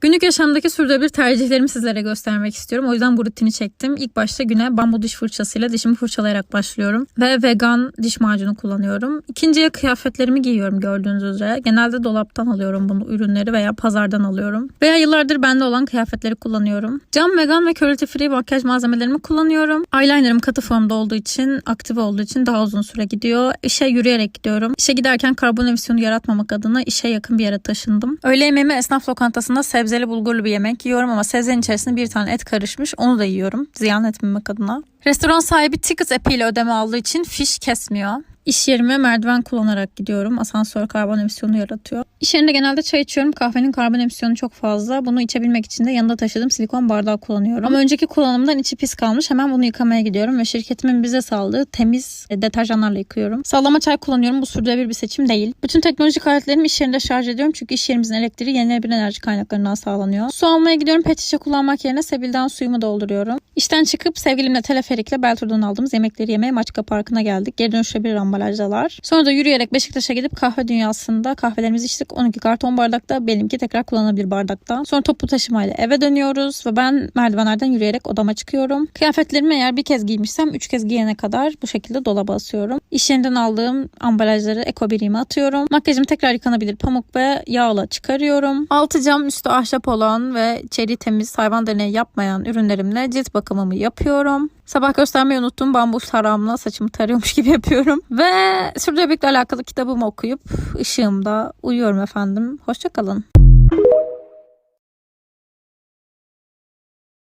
Günlük yaşamdaki sürdürülebilir tercihlerimi sizlere göstermek istiyorum. O yüzden bu rutini çektim. İlk başta güne bambu diş fırçasıyla dişimi fırçalayarak başlıyorum. Ve vegan diş macunu kullanıyorum. İkinciye kıyafetlerimi giyiyorum gördüğünüz üzere. Genelde dolaptan alıyorum bunu ürünleri veya pazardan alıyorum. Veya yıllardır bende olan kıyafetleri kullanıyorum. Cam vegan ve cruelty free makyaj malzemelerimi kullanıyorum. Eyelinerım katı formda olduğu için, aktif olduğu için daha uzun süre gidiyor. İşe yürüyerek gidiyorum. İşe giderken karbon emisyonu yaratmamak adına işe yakın bir yere taşındım. Öğle yemeğimi esnaf lokantasında sebzeli bulgurlu bir yemek yiyorum ama sebzenin içerisinde bir tane et karışmış. Onu da yiyorum. Ziyan etmemek adına. Restoran sahibi Tickets App ile ödeme aldığı için fiş kesmiyor. İş yerime merdiven kullanarak gidiyorum. Asansör karbon emisyonu yaratıyor. İş yerinde genelde çay içiyorum. Kahvenin karbon emisyonu çok fazla. Bunu içebilmek için de yanında taşıdığım silikon bardağı kullanıyorum. Ama önceki kullanımdan içi pis kalmış. Hemen bunu yıkamaya gidiyorum ve şirketimin bize saldığı temiz e, deterjanlarla yıkıyorum. Sallama çay kullanıyorum. Bu sürdürülebilir bir seçim değil. Bütün teknolojik aletlerimi iş yerinde şarj ediyorum. Çünkü iş yerimizin elektriği yenilenebilir enerji kaynaklarından sağlanıyor. Su almaya gidiyorum. Pet şişe kullanmak yerine Sebil'den suyumu dolduruyorum. İşten çıkıp sevgilimle teleferikle Beltur'dan aldığımız yemekleri yemeye Maçka Parkı'na geldik. Geri dönüşte bir ambalajdalar. Sonra da yürüyerek Beşiktaş'a gidip kahve dünyasında kahvelerimizi içtik. 12 karton bardakta benimki tekrar kullanılabilir bardakta. Sonra toplu taşımayla eve dönüyoruz ve ben merdivenlerden yürüyerek odama çıkıyorum. Kıyafetlerimi eğer bir kez giymişsem 3 kez giyene kadar bu şekilde dolaba asıyorum. İş yerinden aldığım ambalajları eko birime atıyorum. Makyajımı tekrar yıkanabilir pamuk ve yağla çıkarıyorum. Altı cam üstü ahşap olan ve içeri temiz hayvan deneyi yapmayan ürünlerimle cilt bakımımı yapıyorum. Sabah göstermeyi unuttuğum bambu taramla saçımı tarıyormuş gibi yapıyorum. Ve sürdürülebilirlikle alakalı kitabımı okuyup ışığımda uyuyorum efendim. Hoşçakalın.